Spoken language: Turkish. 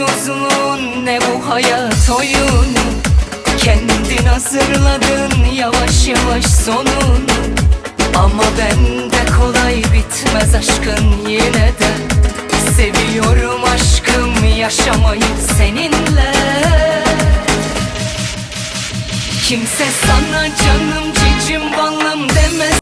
mutsuzluğun ne bu hayat oyunu Kendin hazırladın yavaş yavaş sonunu Ama bende kolay bitmez aşkın yine de. Seviyorum aşkım yaşamayı seninle. Kimse sana canım demez